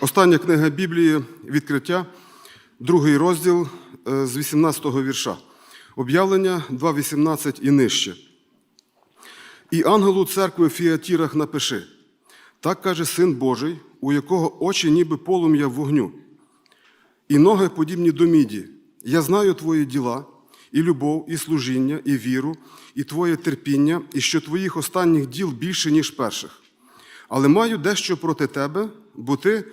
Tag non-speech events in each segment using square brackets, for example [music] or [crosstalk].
Остання книга Біблії відкриття, другий розділ е, з 18-го вірша. Об'явлення 2.18 і нижче. І ангелу церкви в Фіатірах напиши: так каже Син Божий, у якого очі ніби полум'я вогню, і ноги подібні до міді. Я знаю твої діла, і любов, і служіння, і віру, і твоє терпіння, і що твоїх останніх діл більше, ніж перших. Але маю дещо проти тебе, бо ти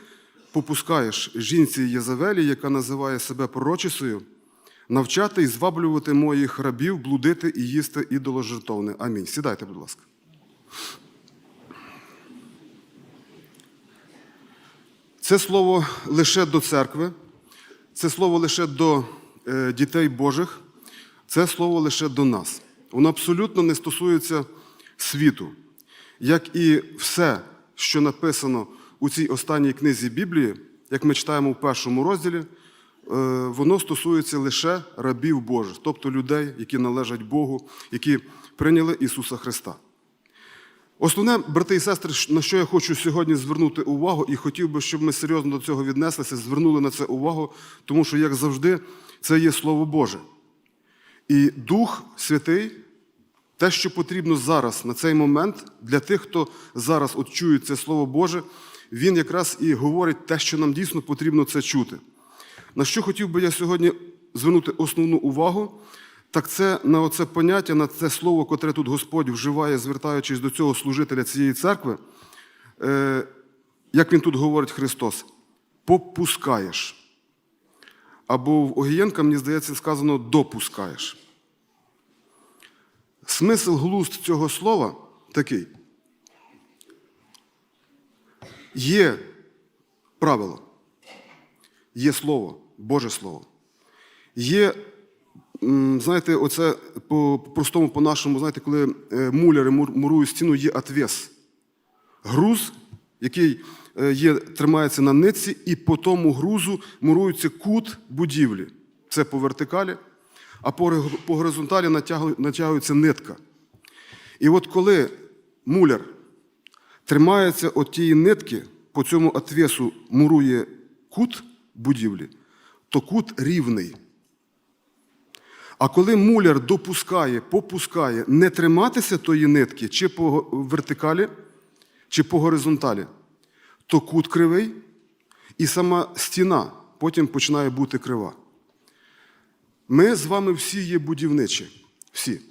попускаєш жінці Єзавелі, яка називає себе пророчисою, навчати і зваблювати моїх рабів, блудити і їсти ідоложертовне. Амінь. Сідайте, будь ласка. Це слово лише до церкви, це слово лише до е, дітей Божих, це слово лише до нас. Воно абсолютно не стосується світу. Як і все, що написано у цій останній книзі Біблії, як ми читаємо в першому розділі, е, воно стосується лише рабів Божих, тобто людей, які належать Богу, які прийняли Ісуса Христа. Основне, брати і сестри, на що я хочу сьогодні звернути увагу, і хотів би, щоб ми серйозно до цього віднеслися, звернули на це увагу, тому що, як завжди, це є Слово Боже. І Дух Святий, те, що потрібно зараз, на цей момент, для тих, хто зараз от чує це Слово Боже, він якраз і говорить те, що нам дійсно потрібно це чути. На що хотів би я сьогодні звернути основну увагу, так це на оце поняття, на це слово, котре тут Господь вживає, звертаючись до цього служителя цієї церкви, е, як він тут говорить Христос, попускаєш. Або в Огієнка, мені здається, сказано допускаєш. Смисл глузд цього слова такий. Є правило, є слово, Боже Слово. Є, знаєте, оце по-простому, по-нашому, знаєте, коли е, муляри мурують стіну, є отвес. Груз, який е, є, тримається на нитці, і по тому грузу мурується кут будівлі. Це по вертикалі, а по горизонталі натягується нитка. І от коли муляр тримається от тієї нитки, по цьому отвесу мурує кут будівлі, то кут рівний. А коли муляр допускає, попускає не триматися тої нитки чи по вертикалі, чи по горизонталі, то кут кривий, і сама стіна потім починає бути крива. Ми з вами всі є будівничі. Всі.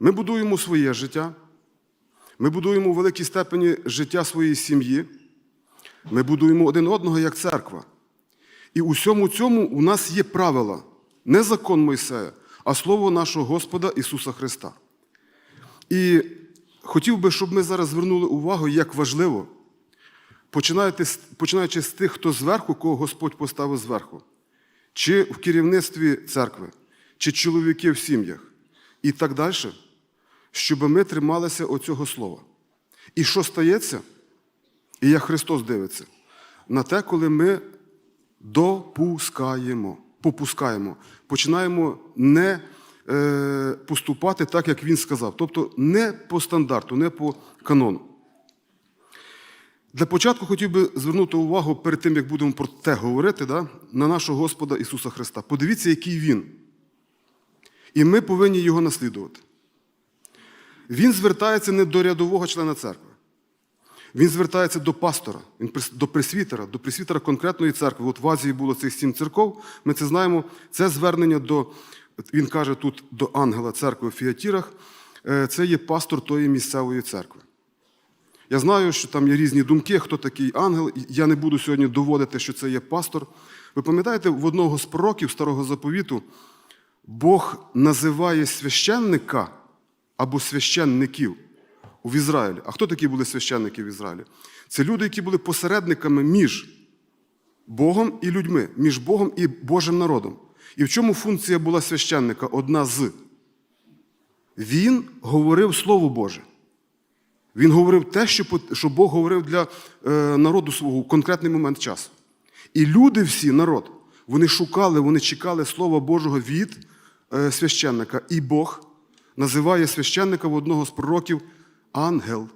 Ми будуємо своє життя, ми будуємо у великій степені життя своєї сім'ї, ми будуємо один одного як церква. І у всьому цьому у нас є правила, не закон Мойсея, а слово нашого Господа Ісуса Христа. І хотів би, щоб ми зараз звернули увагу, як важливо, починаючи з- тих, хто зверху, кого Господь поставив зверху, чи в керівництві церкви, чи чоловіки в сім'ях, і так далі, щоб ми трималися оцього слова. І що стається? І як Христос дивиться на те, коли ми допускаємо, попускаємо, починаємо не е, поступати так, як Він сказав. Тобто не по стандарту, не по канону. Для початку хотів би звернути увагу перед тим, як будемо про те говорити, да, на нашого Господа Ісуса Христа. Подивіться, який Він. І ми повинні його наслідувати. Він звертається не до рядового члена церкви. Він звертається до пастора, до пресвітера, до пресвітера конкретної церкви. От в Азії було цих сім церков, ми це знаємо. Це звернення до, він каже тут до ангела церкви в Фіатірах, е, це є пастор тої місцевої церкви. Я знаю, що там є різні думки, хто такий ангел. Я не буду сьогодні доводити, що це є пастор. Ви пам'ятаєте, в одного з пророків старого заповіту Бог називає священника або священників в Ізраїлі. А хто такі були священники в Ізраїлі? Це люди, які були посередниками між Богом і людьми, між Богом і Божим народом. І в чому функція була священника? Одна з. Він говорив Слово Боже. Він говорив те, що, Бог говорив для е, народу свого в конкретний момент часу. І люди всі, народ, вони шукали, вони чекали Слова Божого від е, священника. І Бог називає священника в одного з пророків ангел.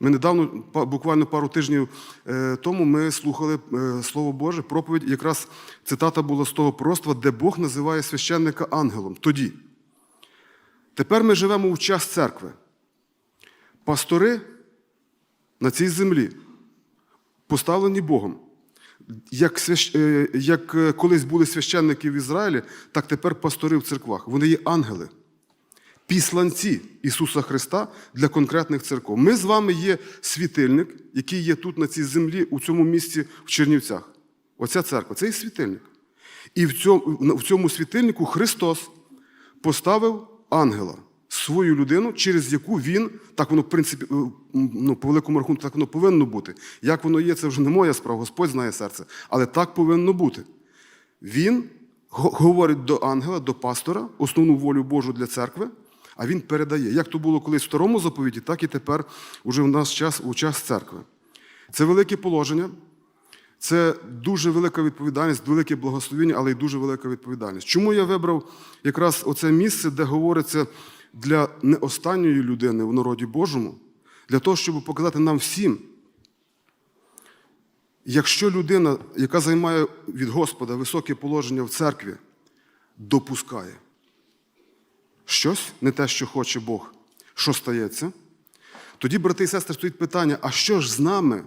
Ми недавно, буквально пару тижнів е, тому, ми слухали е, Слово Боже, проповідь. Якраз цитата була з того пророцтва, де Бог називає священника ангелом. Тоді. Тепер ми живемо в час церкви. Пастори на цій землі поставлені Богом. Як, свящ... е, як колись були священники в Ізраїлі, так тепер пастори в церквах. Вони є ангели, післанці Ісуса Христа для конкретних церков. Ми з вами є світильник, який є тут на цій землі, у цьому місці в Чернівцях. Оця церква це і світильник. І в цьому, в цьому світильнику Христос поставив ангела, свою людину, через яку він, так воно, в принципі, е, ну, по великому рахунку, так воно повинно бути. Як воно є, це вже не моя справа, Господь знає серце. Але так повинно бути. Він говорить до ангела, до пастора, основну волю Божу для церкви, а він передає. Як то було колись в старому заповіті, так і тепер уже в нас час у час церкви. Це велике положення, це дуже велика відповідальність, велике благословення, але й дуже велика відповідальність. Чому я вибрав якраз оце місце, де говориться для не останньої людини в народі Божому, для того, щоб показати нам всім, якщо людина, яка займає від Господа високе положення в церкві, допускає щось, не те, що хоче Бог, що стається, тоді, брати і сестри, стоїть питання: а що ж з нами?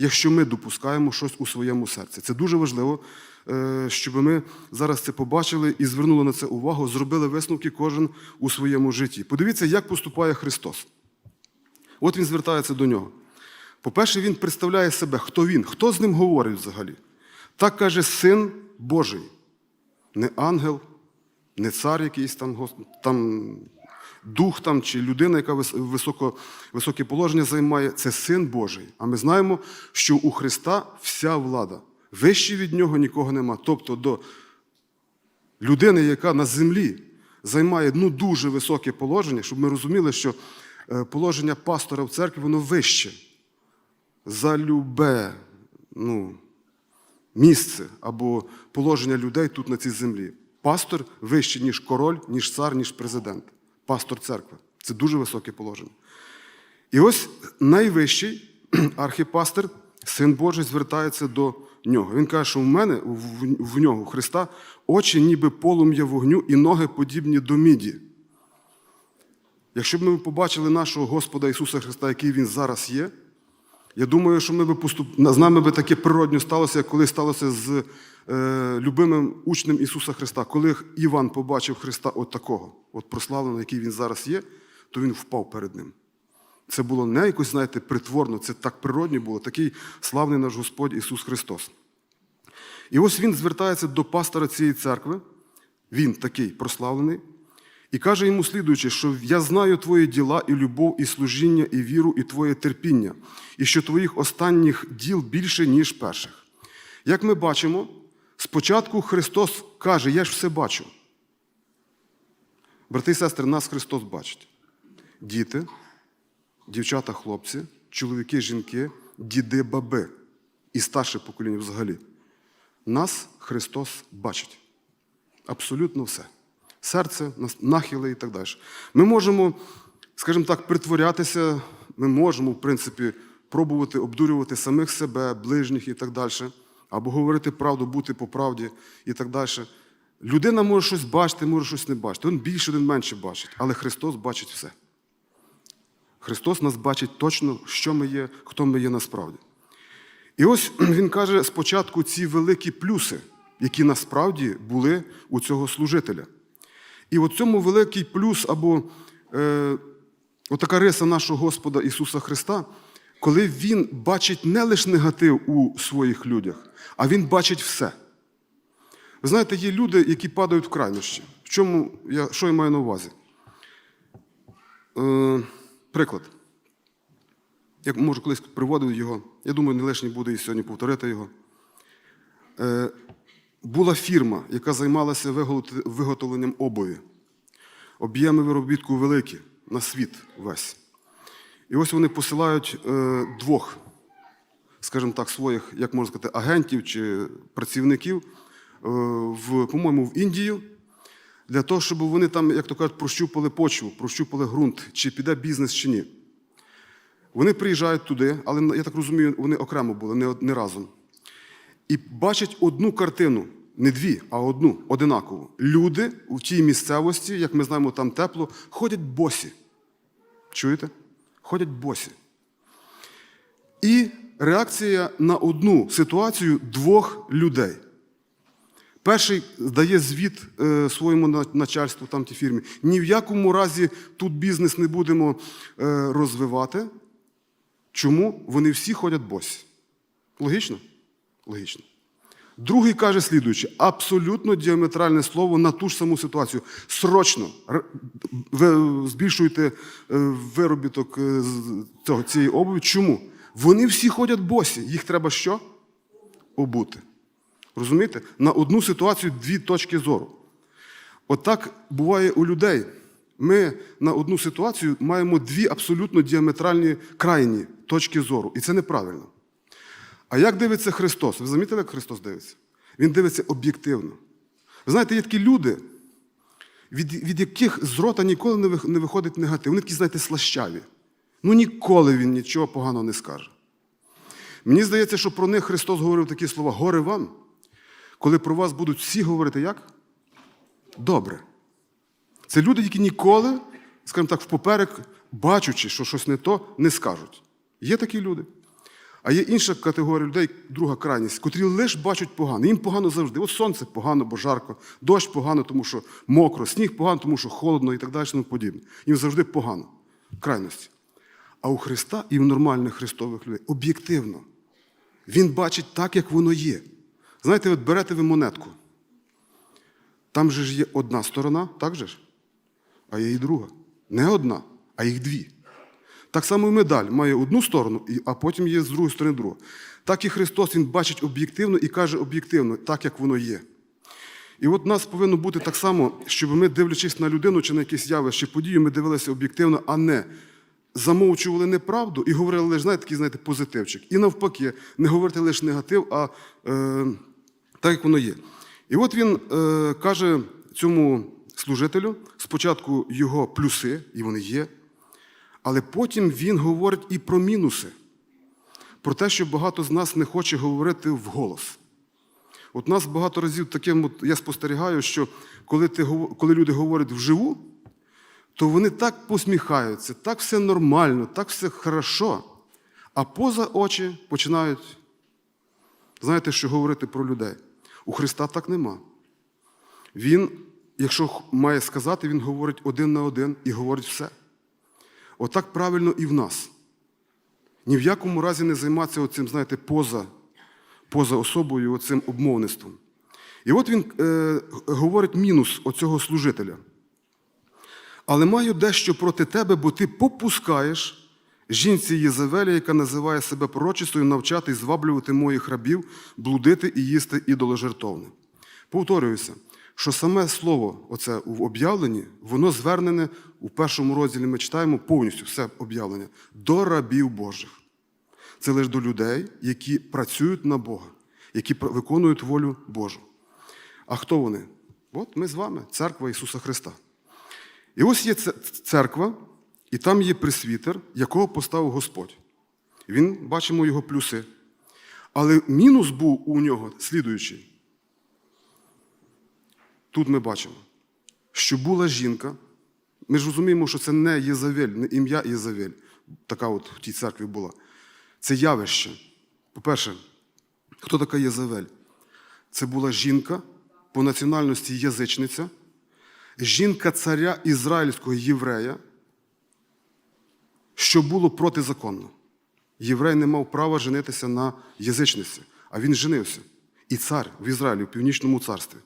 якщо ми допускаємо щось у своєму серці. Це дуже важливо, е, щоб ми зараз це побачили і звернули на це увагу, зробили висновки кожен у своєму житті. Подивіться, як поступає Христос. От він звертається до нього. По-перше, він представляє себе, хто він, хто з ним говорить взагалі. Так каже Син Божий, не ангел, не цар якийсь там, там дух там, чи людина, яка високо, високе положення займає, це син Божий. А ми знаємо, що у Христа вся влада. Вище від нього нікого нема. Тобто до людини, яка на землі займає ну, дуже високе положення, щоб ми розуміли, що е, положення пастора в церкві воно вище за любе ну, місце або положення людей тут на цій землі. Пастор вище, ніж король, ніж цар, ніж президент. Пастор церкви. Це дуже високе положення. І ось найвищий [clears throat] архіпастир, син Божий, звертається до нього. Він каже, що в мене, в, нього, Христа, очі ніби полум'я вогню і ноги подібні до міді. Якщо б ми побачили нашого Господа Ісуса Христа, який Він зараз є, я думаю, що ми би поступ... з нами би таке природньо сталося, як коли сталося з любимим учнем Ісуса Христа. Коли Іван побачив Христа от такого, от прославленого, який він зараз є, то він впав перед ним. Це було не якось, знаєте, притворно, це так природньо було, такий славний наш Господь Ісус Христос. І ось він звертається до пастора цієї церкви, він такий прославлений, і каже йому слідуючи, що я знаю твої діла, і любов, і служіння, і віру, і твоє терпіння, і що твоїх останніх діл більше, ніж перших. Як ми бачимо, спочатку Христос каже: Я ж все бачу. Брати і сестри, нас Христос бачить. Діти, дівчата, хлопці, чоловіки, жінки, діди, баби і старше покоління взагалі. Нас Христос бачить. Абсолютно все. Серце, нахили і так далі. Ми можемо, скажімо так, притворятися, ми можемо, в принципі, пробувати обдурювати самих себе, ближніх і так далі, або говорити правду, бути по правді і так далі. Людина може щось бачити, може щось не бачити. Він більше, він менше бачить, але Христос бачить все. Христос нас бачить точно, що ми є, хто ми є насправді. І ось [clears throat] він каже спочатку ці великі плюси, які насправді були у цього служителя. І от цьому великий плюс або е, отака риса нашого Господа Ісуса Христа, коли Він бачить не лише негатив у своїх людях, а Він бачить все. Ви знаєте, є люди, які падають в крайнощі. В чому я, що я маю на увазі? Е, приклад. Я може колись приводив його, я думаю, не лишнє буде і сьогодні повторити його. Е, була фірма, яка займалася виготовленням обуві. Об'єми виробітку великі на світ весь. І ось вони посилають е, двох, скажімо так, своїх, як можна сказати, агентів чи працівників, е, в, по-моєму, в Індію, для того, щоб вони там, як то кажуть, прощупали почву, прощупали ґрунт, чи піде бізнес, чи ні. Вони приїжджають туди, але я так розумію, вони окремо були, не, не разом. І бачать одну картину, не дві, а одну, одинакову. Люди у тій місцевості, як ми знаємо, там тепло, ходять босі. Чуєте? Ходять босі. І реакція на одну ситуацію двох людей. Перший дає звіт е, своєму начальству там тій фірмі. Ні в якому разі тут бізнес не будемо е, розвивати. Чому? Вони всі ходять босі. Логічно? Логічно. Другий каже слідуюче: абсолютно діаметральне слово на ту ж саму ситуацію. Срочно збільшуйте е, виробіток е, цієї обуви. Чому? Вони всі ходять босі. Їх треба що? Обути. Розумієте? На одну ситуацію дві точки зору. Отак буває у людей. Ми на одну ситуацію маємо дві абсолютно діаметральні крайні точки зору. І це неправильно. А як дивиться Христос? Ви замітили, як Христос дивиться? Він дивиться об'єктивно. Ви знаєте, є такі люди, від, від яких з рота ніколи не виходить негатив. Вони такі, знаєте, слащаві. Ну ніколи він нічого поганого не скаже. Мені здається, що про них Христос говорив такі слова: горе вам, коли про вас будуть всі говорити як? Добре. Це люди, які ніколи, скажімо так, впоперек, бачучи, що щось не то, не скажуть. Є такі люди. А є інша категорія людей, друга крайність, котрі лише бачать погано. Їм погано завжди. От сонце погано, бо жарко, дощ погано, тому що мокро, сніг погано, тому що холодно і так далі, тому подібне. Їм завжди погано. Крайності. А у Христа і в нормальних христових людей об'єктивно. Він бачить так, як воно є. Знаєте, от берете ви монетку. Там же ж є одна сторона, так же ж? А є і друга. Не одна, а їх дві. Так само і медаль має одну сторону, а потім є з другої сторони друга. Так і Христос Він бачить об'єктивно і каже об'єктивно, так як воно є. І от нас повинно бути так само, щоб ми, дивлячись на людину чи на якесь явище, подію, ми дивилися об'єктивно, а не замовчували неправду і говорили лише, знаєте, такий, знаєте, позитивчик. І навпаки, не говорити лише негатив, а е, так, як воно є. І от він е, каже цьому служителю спочатку його плюси, і вони є, але потім він говорить і про мінуси, про те, що багато з нас не хоче говорити вголос. От нас багато разів таким, от я спостерігаю, що коли, ти, коли люди говорять вживу, то вони так посміхаються, так все нормально, так все хорошо, а поза очі починають, знаєте, що говорити про людей. У Христа так нема. Він, якщо має сказати, він говорить один на один і говорить все. Отак правильно і в нас. Ні в якому разі не займатися оцим, знаєте, поза, поза особою, оцим обмовництвом. І от він е, говорить мінус оцього служителя. Але маю дещо проти тебе, бо ти попускаєш жінці Єзавелі, яка називає себе пророчистою, навчати зваблювати моїх рабів, блудити і їсти ідоложертовне. Повторююся, що саме слово, оце в об'явленні, воно звернене у першому розділі. Ми читаємо повністю все об'явлення до рабів Божих. Це лише до людей, які працюють на Бога, які виконують волю Божу. А хто вони? От ми з вами, церква Ісуса Христа. І ось є церква, і там є пресвітер, якого поставив Господь. Він бачимо його плюси. Але мінус був у нього слідуючий. Тут ми бачимо, що була жінка. Ми ж розуміємо, що це не Єзавель, не ім'я Єзавель. Така от в тій церкві була. Це явище. По-перше, хто така Єзавель? Це була жінка по національності язичниця, жінка царя ізраїльського єврея, що було протизаконно. Єврей не мав права женитися на язичниці, а він женився. І цар в Ізраїлі, в північному царстві.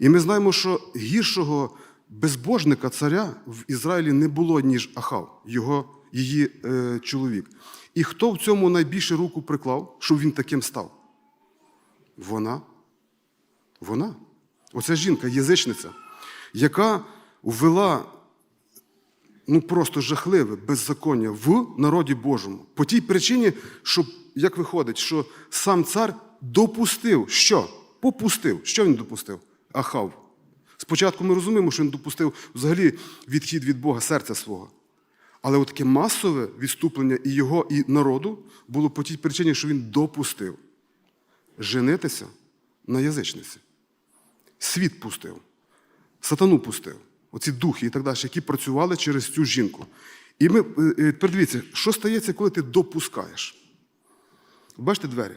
І ми знаємо, що гіршого безбожника царя в Ізраїлі не було, ніж Ахав, його, її е, чоловік. І хто в цьому найбільше руку приклав, щоб він таким став? Вона. Вона. Оця жінка, язичниця, яка ввела ну просто жахливе беззаконня в народі Божому. По тій причині, що, як виходить, що сам цар допустив, що? Попустив. Що він допустив? Ахав. Спочатку ми розуміємо, що він допустив взагалі відхід від Бога серця свого. Але таке масове відступлення і його, і народу було по тій причині, що він допустив женитися на язичниці. Світ пустив, сатану пустив, оці духи і так далі, які працювали через цю жінку. І ми, е, е, тепер дивіться, що стається, коли ти допускаєш? Бачите двері?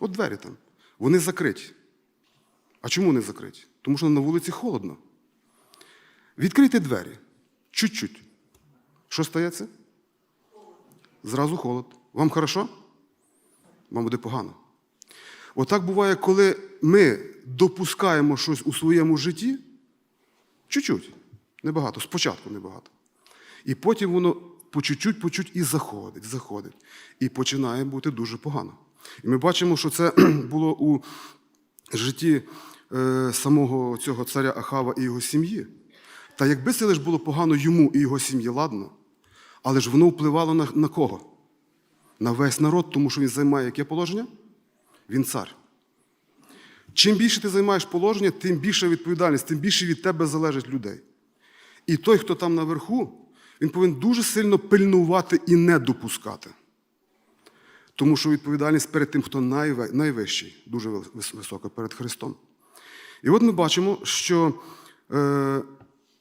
От двері там. Вони закриті. А чому не закриті? Тому що на вулиці холодно. Відкрийте двері. Чуть-чуть. Що стається? Зразу холод. Вам хорошо? Вам буде погано. Отак буває, коли ми допускаємо щось у своєму житті, чуть-чуть, небагато, спочатку небагато. І потім воно по чуть-чуть, по чуть і заходить, заходить. І починає бути дуже погано. І ми бачимо, що це [clears throat] було у житті е, самого цього царя Ахава і його сім'ї. Та якби це лише було погано йому і його сім'ї, ладно, але ж воно впливало на, на кого? На весь народ, тому що він займає яке положення? Він цар. Чим більше ти займаєш положення, тим більша відповідальність, тим більше від тебе залежить людей. І той, хто там наверху, він повинен дуже сильно пильнувати і не допускати. Тому що відповідальність перед тим, хто найвищий, дуже вис- висока перед Христом. І от ми бачимо, що е,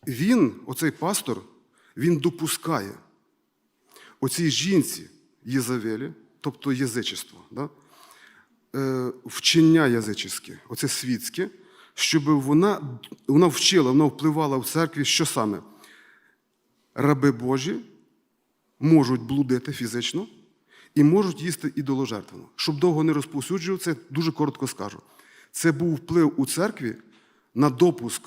він, оцей пастор, він допускає оцій жінці Єзавелі, тобто язичество, да? е, вчення язичське, оце світське, щоб вона, вона вчила, вона впливала в церкві, що саме? Раби Божі можуть блудити фізично і можуть їсти ідоложертвенно. Щоб довго не розповсюджував дуже коротко скажу. Це був вплив у церкві на допуск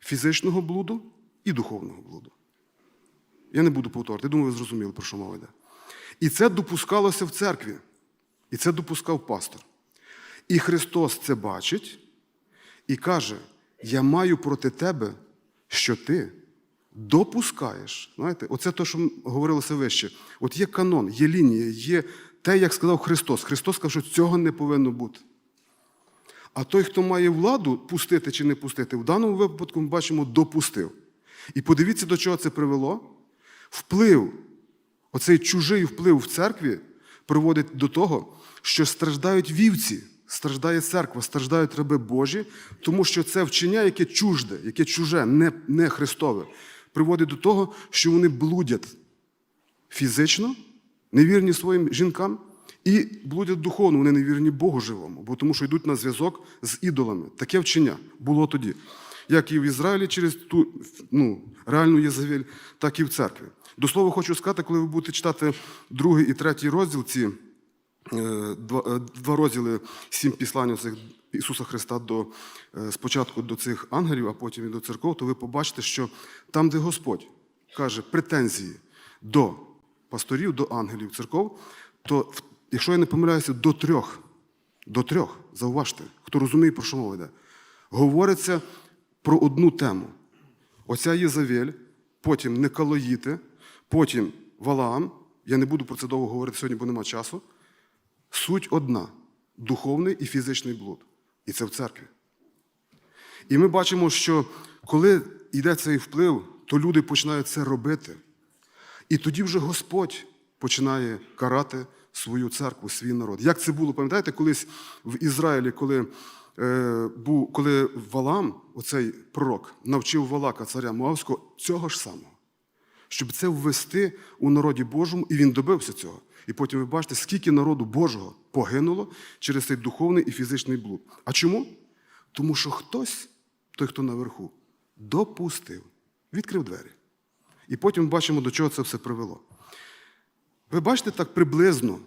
фізичного блуду і духовного блуду. Я не буду повторити, думаю, ви зрозуміли, про що мова йде. І це допускалося в церкві. І це допускав пастор. І Христос це бачить і каже: Я маю проти тебе, що ти допускаєш. Знаєте, оце те, що говорилося вище. От є канон, є лінія, є те, як сказав Христос. Христос сказав, що цього не повинно бути. А той, хто має владу пустити чи не пустити, в даному випадку ми бачимо, допустив. І подивіться, до чого це привело. Вплив, оцей чужий вплив в церкві приводить до того, що страждають вівці, страждає церква, страждають раби Божі, тому що це вчення, яке чужде, яке чуже, не, не Христове, приводить до того, що вони блудять фізично, невірні своїм жінкам, і блудять духовно, вони невірні Богу живому, бо тому що йдуть на зв'язок з ідолами. Таке вчення було тоді. Як і в Ізраїлі через ту ну, реальну Єзавель, так і в церкві. До слова, хочу сказати, коли ви будете читати другий і третій розділ, ці е, два, е, два розділи сім післань цих Ісуса Христа до, е, спочатку до цих ангелів, а потім і до церков, то ви побачите, що там, де Господь каже претензії до пасторів, до ангелів церков, то, в- якщо я не помиляюся, до трьох, до трьох, зауважте, хто розуміє, про що мова йде, говориться про одну тему. Оця Єзавель, потім Николоїти, потім Валаам. Я не буду про це довго говорити сьогодні, бо нема часу. Суть одна духовний і фізичний блуд. І це в церкві. І ми бачимо, що коли йде цей вплив, то люди починають це робити. І тоді вже Господь починає карати свою церкву, свій народ. Як це було, пам'ятаєте, колись в Ізраїлі, коли, е, був, коли Валам, оцей пророк, навчив Валака, царя Моавського, цього ж самого, щоб це ввести у народі Божому, і він добився цього. І потім ви бачите, скільки народу Божого погинуло через цей духовний і фізичний блуд. А чому? Тому що хтось, той, хто наверху, допустив, відкрив двері. І потім бачимо, до чого це все привело. Ви бачите так приблизно,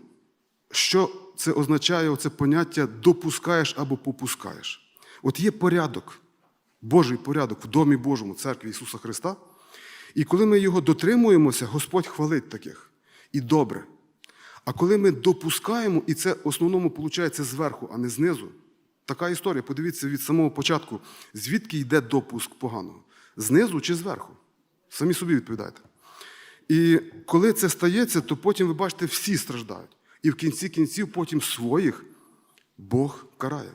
що це означає оце поняття допускаєш або попускаєш. От є порядок, Божий порядок в Домі Божому, церкві Ісуса Христа. І коли ми його дотримуємося, Господь хвалить таких. І добре. А коли ми допускаємо, і це в основному виходить зверху, а не знизу, така історія, подивіться від самого початку, звідки йде допуск поганого? Знизу чи зверху? Самі собі відповідайте. І коли це стається, то потім ви бачите, всі страждають. І в кінці кінців потім своїх Бог карає.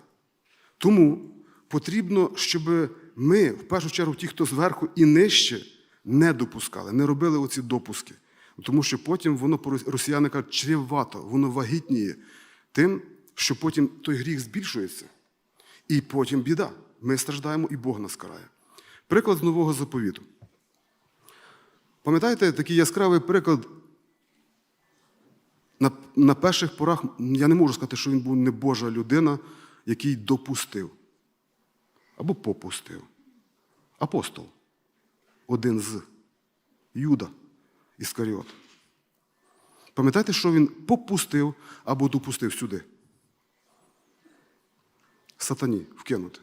Тому потрібно, щоб ми, в першу чергу, ті, хто зверху і нижче, не допускали, не робили оці допуски. Тому що потім воно, по росіяни кажуть, чревато, воно вагітніє тим, що потім той гріх збільшується. І потім біда. Ми страждаємо, і Бог нас карає. Приклад з нового заповіту. Пам'ятаєте такий яскравий приклад? На, на перших порах я не можу сказати, що він був не Божа людина, який допустив або попустив. Апостол. Один з Юда Іскаріот. Пам'ятаєте, що він попустив або допустив сюди? Сатані вкинути.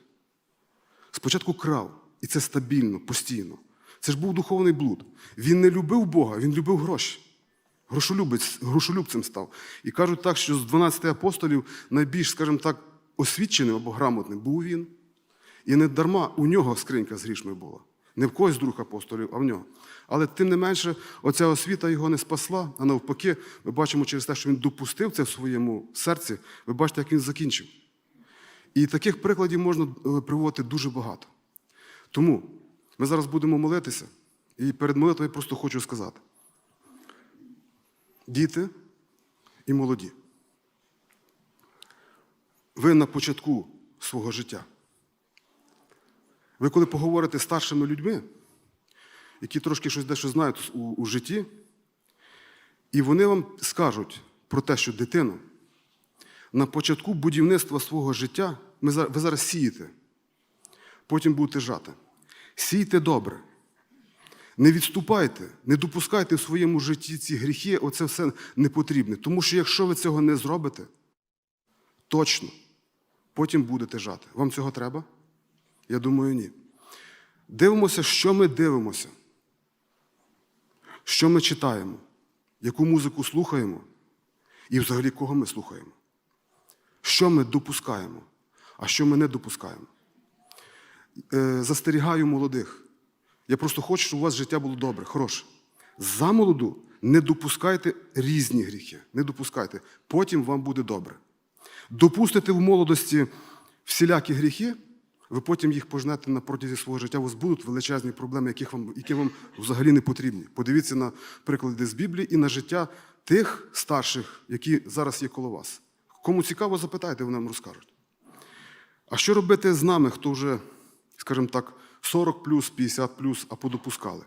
Спочатку крав, і це стабільно, постійно. Це ж був духовний блуд. Він не любив Бога, він любив гроші. Грошолюбцем став. І кажуть так, що з 12 апостолів найбільш, скажімо так, освіченим або грамотним був він. І не дарма у нього скринька з грішми була. Не в когось друг апостолів, а в нього. Але тим не менше, оця освіта його не спасла, а навпаки, ми бачимо через те, що він допустив це в своєму серці, ви бачите, як він закінчив. І таких прикладів можна е, приводити дуже багато. Тому ми зараз будемо молитися, і перед молитвою я просто хочу сказати: діти і молоді. Ви на початку свого життя. Ви коли поговорите з старшими людьми, які трошки щось дещо знають у, у житті, і вони вам скажуть про те, що дитина на початку будівництва свого життя ви зараз сієте, потім будете жати. Сійте добре. Не відступайте, не допускайте в своєму житті ці гріхи, оце все не потрібне. Тому що якщо ви цього не зробите, точно потім будете жати. Вам цього треба? Я думаю, ні. Дивимося, що ми дивимося, що ми читаємо, яку музику слухаємо і взагалі кого ми слухаємо. Що ми допускаємо, а що ми не допускаємо. Е, застерігаю молодих. Я просто хочу, щоб у вас життя було добре, хороше. За молоду не допускайте різні гріхи. Не допускайте. Потім вам буде добре. Допустите в молодості всілякі гріхи, ви потім їх пожнете на протязі свого життя. У вас будуть величезні проблеми, яких вам, які вам взагалі не потрібні. Подивіться на приклади з Біблії і на життя тих старших, які зараз є коло вас. Кому цікаво, запитайте, вони вам розкажуть. А що робити з нами, хто вже, скажімо так, 40 плюс, 50 плюс, а подопускали?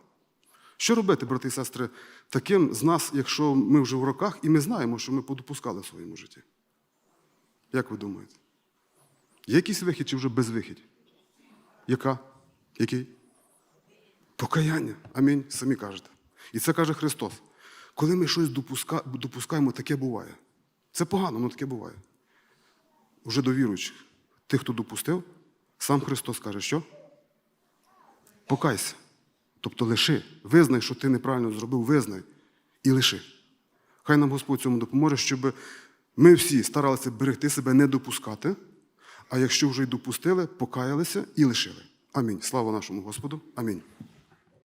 Що робити, брати і сестри, таким з нас, якщо ми вже в роках, і ми знаємо, що ми подопускали в своєму житті? Як ви думаєте? Є якийсь вихід чи вже безвихідь? Яка? Який? Покаяння. Амінь. Самі кажете. І це каже Христос. Коли ми щось допуска... допускаємо, таке буває. Це погано, але таке буває. Уже до віруючих. Тих, хто допустив, сам Христос каже, що? Покайся. Тобто лиши. Визнай, що ти неправильно зробив, визнай і лиши. Хай нам Господь цьому допоможе, щоб ми всі старалися берегти себе, не допускати, а якщо вже й допустили, покаялися і лишили. Амінь. Слава нашому Господу. Амінь.